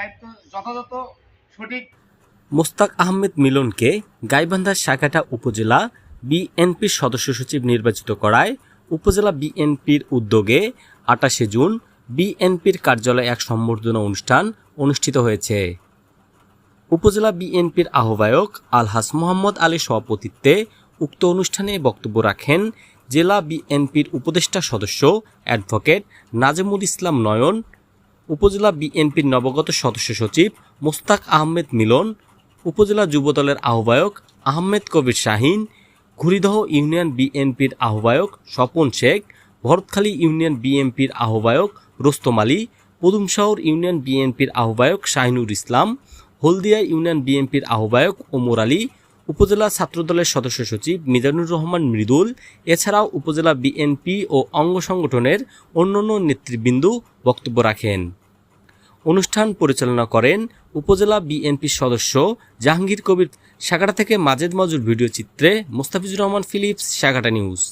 দায়িত্ব যথাযথ, সঠিক। মোস্তাক আহমেদ মিলনকে গাইবান্ধা শাখাটা উপজেলা বিএনপির সদস্য সচিব নির্বাচিত করায় উপজেলা বিএনপির উদ্যোগে আটাশে জুন বিএনপির কার্যালয়ে এক সম্বর্ধনা অনুষ্ঠান অনুষ্ঠিত হয়েছে। উপজেলা বিএনপির আহ্বায়ক আলহাস মোহাম্মদ আলীর সভাপতিত্বে উক্ত অনুষ্ঠানে বক্তব্য রাখেন জেলা বিএনপির উপদেষ্টা সদস্য অ্যাডভোকেট নাজমুল ইসলাম নয়ন উপজেলা বিএনপির নবগত সদস্য সচিব মোস্তাক আহমেদ মিলন, উপজেলা যুবদলের আহ্বায়ক আহমেদ কবির শাহিন, ঘুরিদহ ইউনিয়ন বিএনপির আহ্বায়ক স্বপন শেখ, ভরতখালী ইউনিয়ন বিএনপির আহ্বায়ক রোস্তম আলী, পদুমশহর ইউনিয়ন বিএনপির আহ্বায়ক শাহিনুর ইসলাম, হলদিয়া ইউনিয়ন বিএনপির আহ্বায়ক ওমর আলী, উপজেলা ছাত্রদলের সদস্য সচিব মিজানুর রহমান মৃদুল, এছাড়াও উপজেলা বিএনপি ও অঙ্গ সংগঠনের অন্যান্য নেতৃবৃন্দ বক্তব্য রাখেন। অনুষ্ঠান পরিচালনা করেন উপজেলা বিএনপির সদস্য জাহাঙ্গীর কবির। সাগাটা থেকে মাজেদ মজুর ভিডিও চিত্রে মোস্তাফিজুর রহমান ফিলিপস, সাগাটা নিউজ।